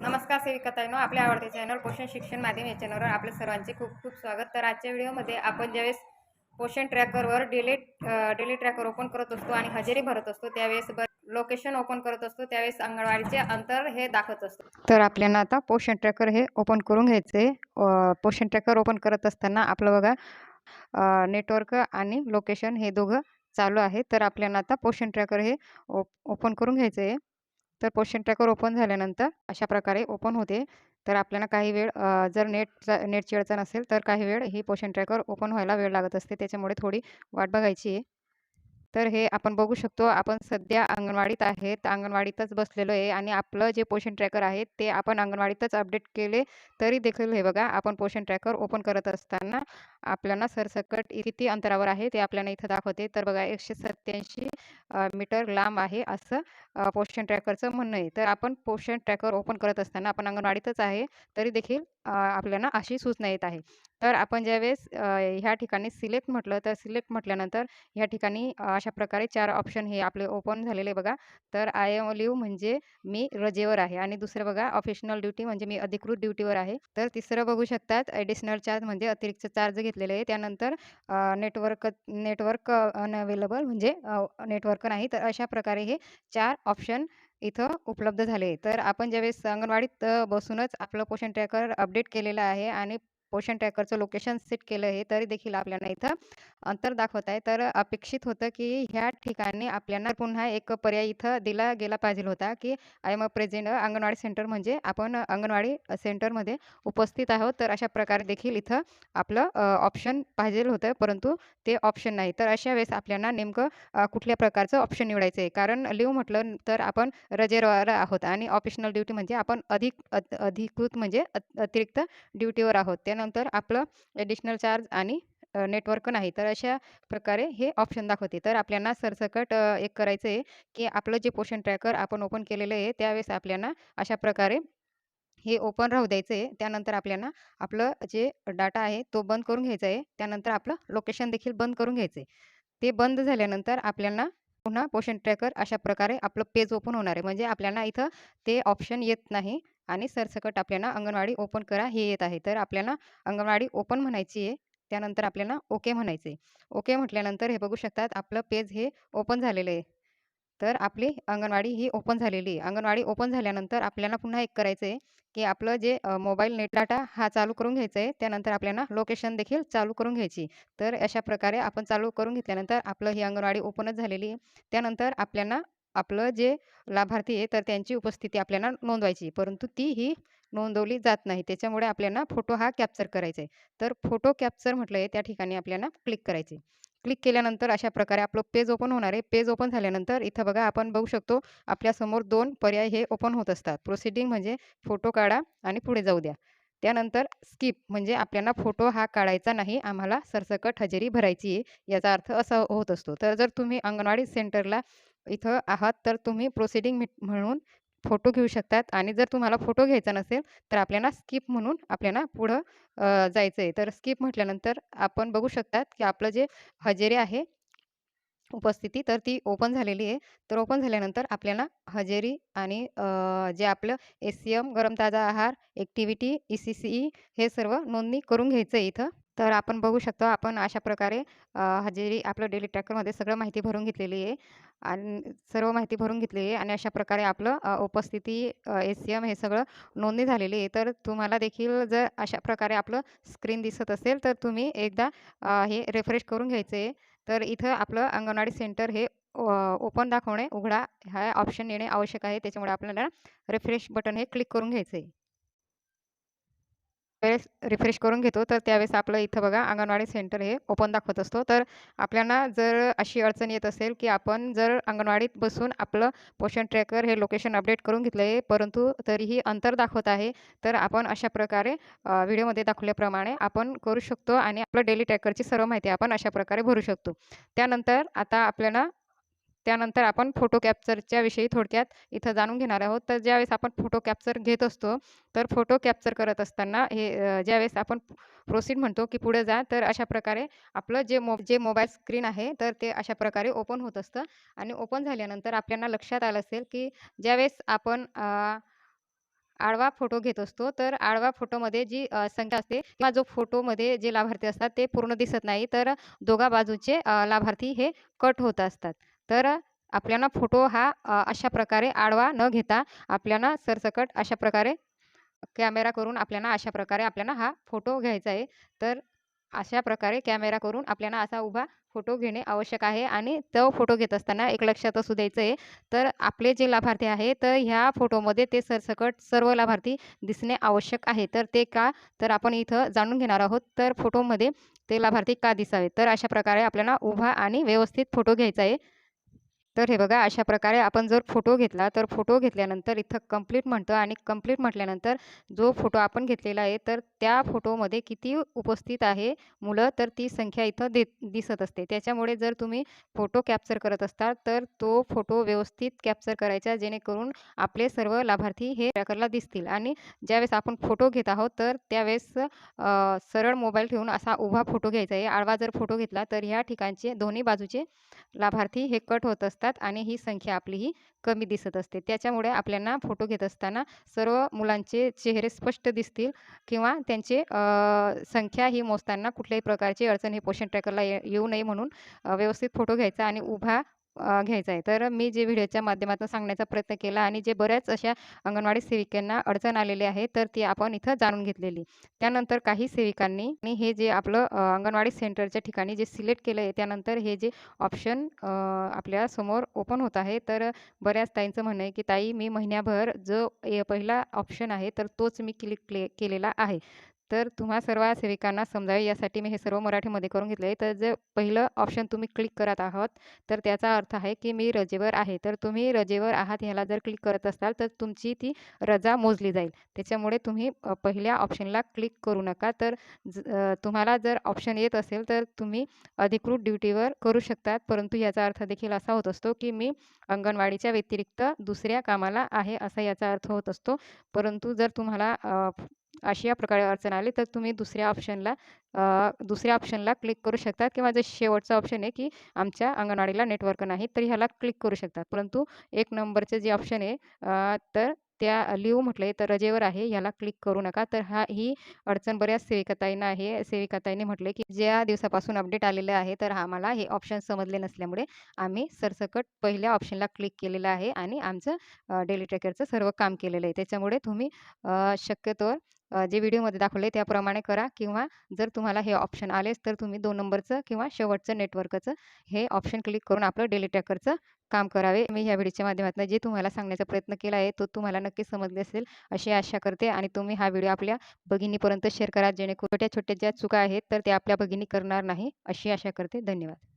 नमस्कार सेविकाताईनो आपल्या आवडते चॅनल पोषण शिक्षण माध्यम या चॅनलवर आपल्या सर्वांचे खूप खूप स्वागत. तर आजच्या व्हिडिओमध्ये आपण ज्यावेळेस पोषण ट्रॅकरवर डेली डेली ट्रॅकर ओपन करत असतो आणि हजेरी भरत असतो त्यावेळेस लोकेशन ओपन करत असतो त्यावेळेस अंगणवाडीचे अंतर हे दाखवत असतो. तर आपल्याला आता पोषण ट्रॅकर हे ओपन करून घ्यायचे पोषण ट्रॅकर ओपन करत असताना आपलं बघा नेटवर्क आणि लोकेशन हे दोघं चालू आहे. तर आपल्याला आता पोषण ट्रॅकर हे ओपन करून घ्यायचं आहे तर क्वेश्चन ट्रॅकर ओपन झाल्यानंतर अशा प्रकारे ओपन होते. तर आपल्याला काही वेळ जर नेटचा नेटची अडचण असेल तर काही वेळ ही क्वेश्चन ट्रॅकर ओपन व्हायला वेळ लागत असते. त्याच्यामुळे थोडी वाट बघायची आहे. तर हे आपण बघू शकतो आपण सध्या अंगणवाडीत आहेत अंगणवाडीतच बसलेलो आहे आणि आपलं जे पोषण ट्रॅकर आहे ते आपण अंगणवाडीतच अपडेट केले तरी देखील हे बघा आपण पोषण ट्रॅकर ओपन करत असताना आपल्याला सरसकट किती अंतरावर आहे ते आपल्याला इथं दाखवते. तर बघा एकशे सत्याऐंशी मीटर लांब आहे असं पोषण ट्रॅकरचं म्हणणं आहे. तर आपण पोषण ट्रॅकर ओपन करत असताना आपण अंगणवाडीतच आहे तरी देखील आपल्याला अशी सूचना येत आहे. तर आपण ज्यावेळेस ह्या ठिकाणी सिलेक्ट म्हटलं तर सिलेक्ट म्हटल्यानंतर ह्या ठिकाणी अशा प्रकारे चार ऑप्शन हे आपले ओपन झालेले बघा. तर आय एम लिव्ह म्हणजे मी रजेवर आहे आणि दुसरं बघा ऑफिशनल ड्युटी म्हणजे मी अधिकृत ड्युटीवर आहे. तर तिसरं बघू शकतात. ॲडिशनल चार्ज म्हणजे अतिरिक्त चार्ज घेतलेले आहे. त्यानंतर नेटवर्क नेटवर्क अनअवेलेबल म्हणजे नेटवर्क नाही. तर अशा प्रकारे हे चार ऑप्शन इथं उपलब्ध झाले. तर आपण ज्यावेळेस अंगणवाडीत बसूनच आपलं पोषण ट्रॅकर अपडेट केलेलं आहे आणि पोषण ट्रॅकरचं लोकेशन सेट केलं आहे तरी देखील आपल्याला इथं अंतर दाखवत आहे. तर अपेक्षित होतं की ह्या ठिकाणी आपल्याला पुन्हा एक पर्याय इथं दिला गेला पाहिजे होता की I am a present anganwadi center म्हणजे आपण अंगणवाडी सेंटरमध्ये उपस्थित आहोत. तर अशा प्रकारे देखील इथं आपलं ऑप्शन पाहिजे होतं परंतु ते ऑप्शन नाही. तर अशा वेळेस आपल्याला नेमकं कुठल्या प्रकारचं ऑप्शन निवडायचं आहे? कारण लिव्ह म्हटलं तर आपण रजेवर आहोत आणि ऑफिशनल ड्युटी म्हणजे आपण अधिक अधिकृत म्हणजे अतिरिक्त ड्युटीवर आहोत. त्यानंतर आपलं ॲडिशनल चार्ज आणि नेटवर्क नाही. तर अशा प्रकारे हे ऑप्शन दाखवते. तर आपल्याला सरसकट एक करायचं आहे की आपलं जे पोषण ट्रॅकर आपण ओपन केलेलं आहे त्यावेळेस आपल्याला अशा प्रकारे हे ओपन राहू द्यायचं आहे त्यानंतर आपल्याला आपलं जे डाटा आहे तो बंद करून घ्यायचा आहे. त्यानंतर आपलं लोकेशन देखील बंद करून घ्यायचं आहे ते बंद झाल्यानंतर आपल्याला पुन्हा पोषण ट्रॅकर अशा प्रकारे आपलं पेज ओपन होणार आहे. म्हणजे आपल्याला इथं ते ऑप्शन येत नाही. आणि सरसकट आपल्याला अंगणवाडी ओपन करा हे येत आहे. तर आपल्याला अंगणवाडी ओपन म्हणायची आहे त्यानंतर आपल्याला ओके म्हणायचे ओके म्हटल्यानंतर हे बघू शकतात आपलं पेज हे ओपन झालेलं आहे. तर आपली अंगणवाडी ही ओपन झालेली आहे. अंगणवाडी ओपन झाल्यानंतर आपल्याला पुन्हा एक करायचं आहे की आपलं जे मोबाईल नेट डाटा हा चालू करून घ्यायचा आहे त्यानंतर आपल्याला लोकेशन देखील चालू करून घ्यायची तर अशा प्रकारे आपण चालू करून घेतल्यानंतर आपलं ही अंगणवाडी ओपनच झालेली आहे. त्यानंतर आपल्याला आपलं जे लाभार्थी आहे तर त्यांची उपस्थिती आपल्याला नोंदवायची. परंतु ती ही नोंदवली जात नाही. त्याच्यामुळे आपल्याला फोटो हा कॅप्चर करायचा आहे. तर फोटो कॅप्चर म्हटलं आहे त्या ठिकाणी आपल्याला क्लिक करायचे क्लिक केल्यानंतर अशा प्रकारे आपलं पेज ओपन होणार आहे. पेज ओपन झाल्यानंतर इथं बघा आपण बघू शकतो आपल्यासमोर दोन पर्याय हे ओपन होत असतात. प्रोसिडिंग म्हणजे फोटो काढा आणि पुढे जाऊ द्या. त्यानंतर स्किप म्हणजे आपल्याला फोटो हा काढायचा नाही. आम्हाला सरसकट हजेरी भरायची आहे याचा अर्थ असा होत असतो. तर जर तुम्ही अंगणवाडी सेंटरला इथं आहात तर तुम्ही प्रोसिडिंग म्हणून फोटो घेऊ शकतात. आणि जर तुम्हाला फोटो घ्यायचा नसेल तर आपल्याला स्किप म्हणून आपल्याला पुढं जायचं आहे तर स्किप म्हटल्यानंतर आपण बघू शकतात की आपलं जे हजेरी आहे उपस्थिती तर ती ओपन झालेली आहे. तर ओपन झाल्यानंतर आपल्याला हजेरी आणि जे आपलं एस सी एम गरम ताजा आहार activity E C C E हे सर्व नोंदणी करून घ्यायचं आहे इथं. तर आपण बघू शकतो आपण अशा प्रकारे हजेरी आपलं डेली ट्रॅकरमध्ये सगळं माहिती भरून घेतलेली आहे आणि सर्व माहिती भरून घेतली आहे आणि अशा प्रकारे आपलं उपस्थिती ए सी एम हे सगळं नोंदणी झालेली आहे. तर तुम्हाला देखील जर अशा प्रकारे आपलं स्क्रीन दिसत असेल तर तुम्ही एकदा हे रिफ्रेश करून घ्यायचं आहे. तर इथं आपलं अंगणवाडी सेंटर हे ओपन दाखवणे उघडा हा ऑप्शन येणे आवश्यक आहे. त्याच्यामुळे आपल्याला रिफ्रेश बटन हे क्लिक करून घ्यायचं आहे. वेळेस रिफ्रेश करून घेतो. तर त्यावेळेस आपलं इथं बघा अंगणवाडी सेंटर हे ओपन दाखवत असतो. तर आपल्याला जर अशी अडचण येत असेल की आपण जर अंगणवाडीत बसून आपलं पोषण ट्रॅकर हे लोकेशन अपडेट करून घेतलं आहे परंतु तरीही अंतर दाखवत आहे तर आपण अशा प्रकारे व्हिडिओमध्ये दाखवल्याप्रमाणे आपण करू शकतो आणि आपलं डेली ट्रॅकरची सर्व माहिती आपण अशा प्रकारे भरू शकतो. त्यानंतर आता आपल्याला त्यानंतर आपण फोटो कॅप्चरच्या विषयी थोडक्यात इथं जाणून घेणार आहोत. तर ज्यावेळेस आपण फोटो कॅप्चर घेत असतो तर फोटो कॅप्चर करत असताना हे ज्यावेळेस आपण प्रोसीड म्हणतो की पुढे जा तर अशा प्रकारे आपलं जे मो जे मोबाईल स्क्रीन आहे तर ते अशा प्रकारे ओपन होत असतं. आणि ओपन झाल्यानंतर आपल्याला लक्षात आलं असेल की ज्यावेळेस आपण आडवा फोटो घेत असतो तर आडवा फोटोमध्ये जी संख्या असते किंवा जो फोटोमध्ये जे लाभार्थी असतात ते पूर्ण दिसत नाही तर दोघा बाजूचे लाभार्थी हे कट होत असतात. तर आपल्याला फोटो हा अशा प्रकारे आडवा न घेता आपल्याला सरसकट अशा प्रकारे कॅमेरा करून आपल्याला अशा प्रकारे आपल्याला हा फोटो घ्यायचा आहे. तर अशा प्रकारे कॅमेरा करून आपल्याला असा उभा फोटो घेणे आवश्यक आहे आणि तो फोटो घेत असताना एक लक्षात असू द्यायचं आहे. तर आपले जे लाभार्थी आहे तर ह्या फोटोमध्ये ते सरसकट सर्व लाभार्थी दिसणे आवश्यक आहे. तर ते का? तर आपण इथं जाणून घेणार आहोत तर फोटोमध्ये ते लाभार्थी का दिसावे? तर अशा प्रकारे आपल्याला उभा आणि व्यवस्थित फोटो घ्यायचा आहे. तर हे बघा अशा प्रकारे आपण जर फोटो घेतला तर फोटो घेतल्यानंतर इथं कंप्लीट म्हणतं आणि कंप्लीट म्हटल्यानंतर जो फोटो आपण घेतलेला आहे तर त्या फोटोमध्ये किती उपस्थित आहे मुलं तर ती संख्या इथं दे दिसत असते. त्याच्यामुळे जर तुम्ही फोटो कॅप्चर करत असता तर तो फोटो व्यवस्थित कॅप्चर करायचा जेणेकरून आपले सर्व लाभार्थी हे ट्रॅकरला दिसतील. आणि ज्यावेळेस आपण फोटो घेत आहोत तर त्यावेळेस सरळ मोबाईल ठेवून असा उभा फोटो घ्यायचा आहे. आडवा जर फोटो घेतला तर ह्या ठिकाणचे दोन्ही बाजूचे लाभार्थी हे कट होत असतात. आणि ही संख्या आपली ही कमी दिसत असते. त्याच्यामुळे आपल्याला फोटो घेत असताना सर्व मुलांचे चेहरे स्पष्ट दिसतील किंवा त्यांचे संख्या ही मोजताना कुठल्याही प्रकारची अडचण हे पोषण ट्रॅकरला येऊ नये म्हणून व्यवस्थित फोटो घ्यायचा आणि उभा घ्यायचा आहे. तर मी जे व्हिडिओच्या माध्यमातून सांगण्याचा प्रयत्न केला आणि जे बऱ्याच अशा अंगणवाडी सेविकांना अडचण आलेली आहे तर ती आपण इथं जाणून घेतलेली. त्यानंतर काही सेविकांनी आणि हे जे आपलं अंगणवाडी सेंटरच्या ठिकाणी जे सिलेक्ट केलं आहे त्यानंतर हे जे ऑप्शन आपल्यासमोर ओपन होत आहे तर बऱ्याच ताईंचं म्हणणं आहे की ताई मी महिन्याभर जो ए पहिला ऑप्शन आहे तर तोच मी क्लिक क्ले केलेला आहे. तर तुम्हा सर्व सेविकांना समजावे यासाठी मी हे सर्व मराठीमध्ये करून घेतलं आहे तर जे पहिलं ऑप्शन तुम्ही क्लिक करत आहात तर त्याचा अर्थ आहे की मी रजेवर आहे. तर तुम्ही रजेवर आहात ह्याला जर क्लिक करत असाल तर तुमची ती रजा मोजली जाईल. त्याच्यामुळे तुम्ही पहिल्या ऑप्शनला क्लिक करू नका. तर ज तुम्हाला जर ऑप्शन येत असेल तर तुम्ही अधिकृत ड्युटीवर करू शकतात. परंतु याचा अर्थ देखील असा होत असतो की मी अंगणवाडीच्या व्यतिरिक्त दुसऱ्या कामाला आहे असा याचा अर्थ होत असतो. परंतु जर तुम्हाला अशी या प्रकारे अडचण आली. तर तुम्ही दुसऱ्या ऑप्शनला दुसऱ्या ऑप्शनला क्लिक करू शकतात. किंवा जे शेवटचा ऑप्शन आहे की आमच्या अंगणवाडीला नेटवर्क नाही तर ह्याला क्लिक करू शकतात. परंतु एक नंबरचं जे ऑप्शन आहे तर त्या लिव्ह म्हटले तर रजेवर आहे ह्याला क्लिक करू नका. तर हा ही अडचण बऱ्याच सेविकाताईंना आहे. सेविकाताईने म्हटले की ज्या दिवसापासून अपडेट आलेलं आहे तर आम्हाला हे ऑप्शन समजले नसल्यामुळे आम्ही सरसकट पहिल्या ऑप्शनला क्लिक केलेलं आहे आणि आमचं डेली ट्रेकरचं सर्व काम केलेलं आहे. त्याच्यामुळे तुम्ही शक्यतोवर जे व्हिडिओमध्ये दाखवले त्याप्रमाणे करा किंवा जर तुम्हाला हे ऑप्शन आलेच तर तुम्ही दोन नंबरचं किंवा शेवटचं नेटवर्कचं हे ऑप्शन क्लिक करून आपलं डेली ट्रॅकरचं काम करावे. मी ह्या व्हिडिओच्या माध्यमातून जे तुम्हाला सांगण्याचा प्रयत्न केला आहे तो तुम्हाला नक्की समजले असेल अशी आशा करते आणि तुम्ही हा व्हिडिओ आपल्या भगिनीपर्यंत शेअर करा जेणेकरून छोट्या छोट्या ज्या चुका आहेत तर त्या आपल्या भगिनी करणार नाही अशी आशा करते. धन्यवाद.